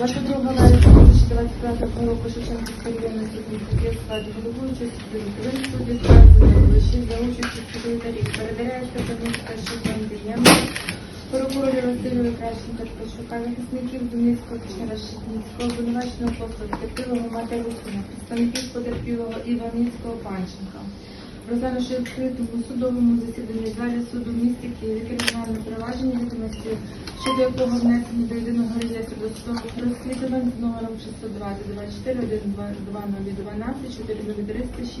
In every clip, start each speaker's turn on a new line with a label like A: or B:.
A: 22 вересня 2025 року Шевченківської районної судді судді в складі головуючої судді Кривий судді складу вищі за участю секретарів перевіряється Кам'янська Шипан Діємна, прокурорів Василю Кращенка Ткачука, захисників Донецького Кишера Шипницького, обвинуваченого послу Степилого Матерусина, представників потерпілого Іваницького Панченка. Розглянувши відкритому судовому засіданні залі суду в місті Києві кримінальне провадження відомості, щодо якого внесено до єдиного реєстру досудових розслідувань з номером 620 24 120 12 436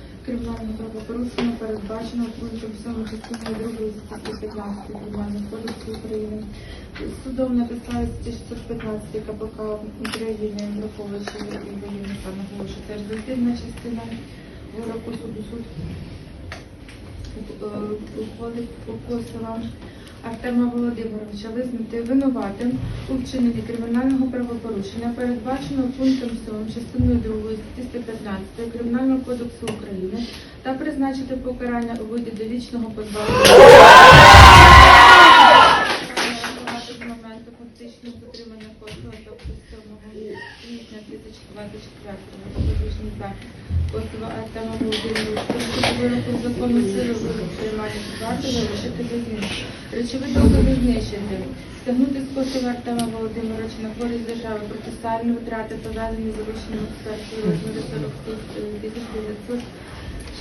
A: кримінальне правопорушення передбачено пунктом 7 частини 2 статті 15 Кримінального кодексу України. Судом написали підставі 615 КПК України враховуючи Євгенія Панового, що теж засідна частина вироку суду суд е, ухвалив покосила. Артема Володимировича визнати винуватим у вчиненні кримінального правопорушення, передбаченого пунктом 7 частиною 2 статті 115 Кримінального кодексу України та призначити покарання у виді довічного позбавлення 24 за. Косова Артема Володимирович, вироку закону сили буде приймати варто залишити без змін. Речові знищити. Стягнути з Косова Артема Володимировича на користь держави процесуальні витрати пов'язані з врученням експерти розміру 46 тисяч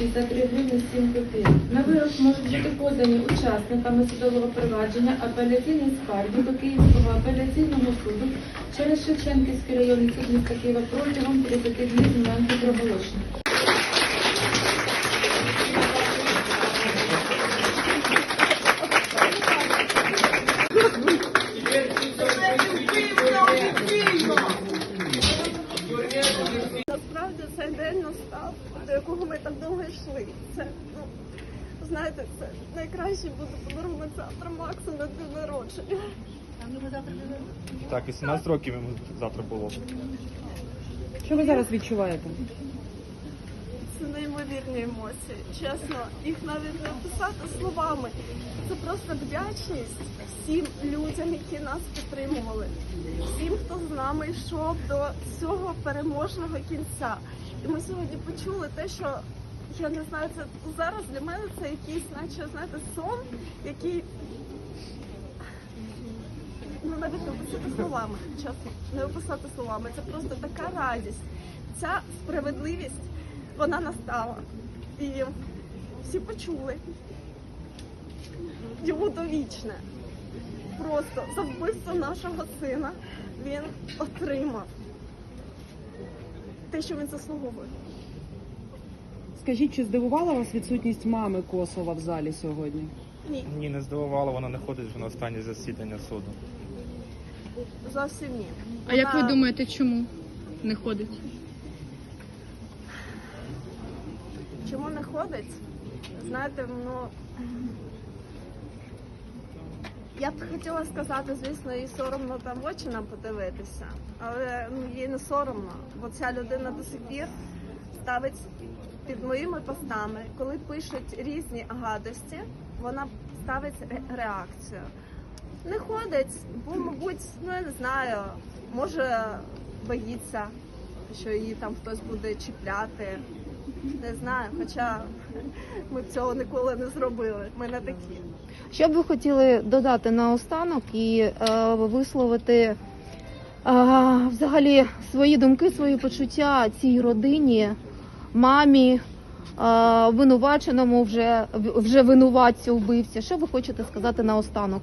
A: 63 гривні 7 копійок. На вирок можуть бути подані учасниками судового провадження апеляційні скарги до Київського апеляційного суду через Шевченківський районний суд міста Києва протягом 30 днів з моменту проголошення.
B: Насправді цей день настав, до якого ми так довго йшли. Це, ну, знаєте, це найкращий буде подарунок завтра Максу на день народження.
C: Так, 18 років йому завтра було.
D: Що ви зараз відчуваєте?
B: Це неймовірні емоції. Чесно, їх навіть не описати словами. Це просто вдячність всім людям, які нас підтримували, всім, хто з нами йшов до цього переможного кінця. І ми сьогодні почули те, що я не знаю, це зараз для мене це якийсь, наче знаєте, сон, який ну навіть не описати словами, чесно, не описати словами. Це просто така радість. Ця справедливість вона настала. І всі почули. Йому довічне. Просто за вбивство нашого сина він отримав те, що він заслуговує.
D: Скажіть, чи здивувала вас відсутність мами Косова в залі сьогодні?
B: Ні,
C: Ні, не здивувало, вона не ходить вже на останнє засідання суду.
B: зовсім ні.
E: А як ви
B: Вона-
E: думаєте, чому не ходить?
B: Чому не ходить? Знаєте, ну я б хотіла сказати, звісно, їй соромно там в очі нам подивитися, але ну їй не соромно, бо ця людина до сих пір ставить під моїми постами, коли пишуть різні гадості, вона ставить ре- реакцію. Не ходить, бо, мабуть, ну я не знаю, може боїться, що її там хтось буде чіпляти. Не знаю, хоча ми б цього ніколи не зробили. Ми не такі.
F: Що б ви хотіли додати наостанок і е, висловити е, взагалі свої думки, свої почуття цій родині, мамі, е, винуваченому вже вже винуватцю вбивці? Що ви хочете сказати наостанок?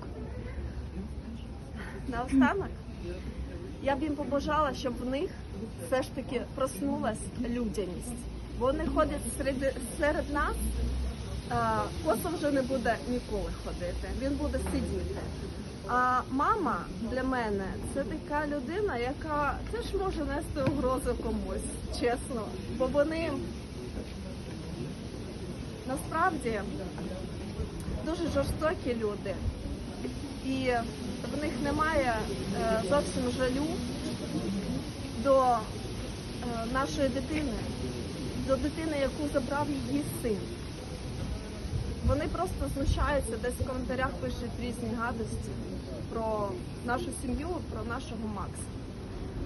B: Наостанок я б їм побажала, щоб в них все ж таки проснулась людяність. Вони ходять серед, серед нас. а, Косо вже не буде ніколи ходити, він буде сидіти. А мама для мене це така людина, яка теж може нести угрозу комусь, чесно. Бо вони насправді дуже жорстокі люди, і в них немає е, зовсім жалю до е, нашої дитини, до дитини, яку забрав її син. Вони просто знущаються, десь в коментарях пишуть різні гадості про нашу сім'ю, про нашого Макса.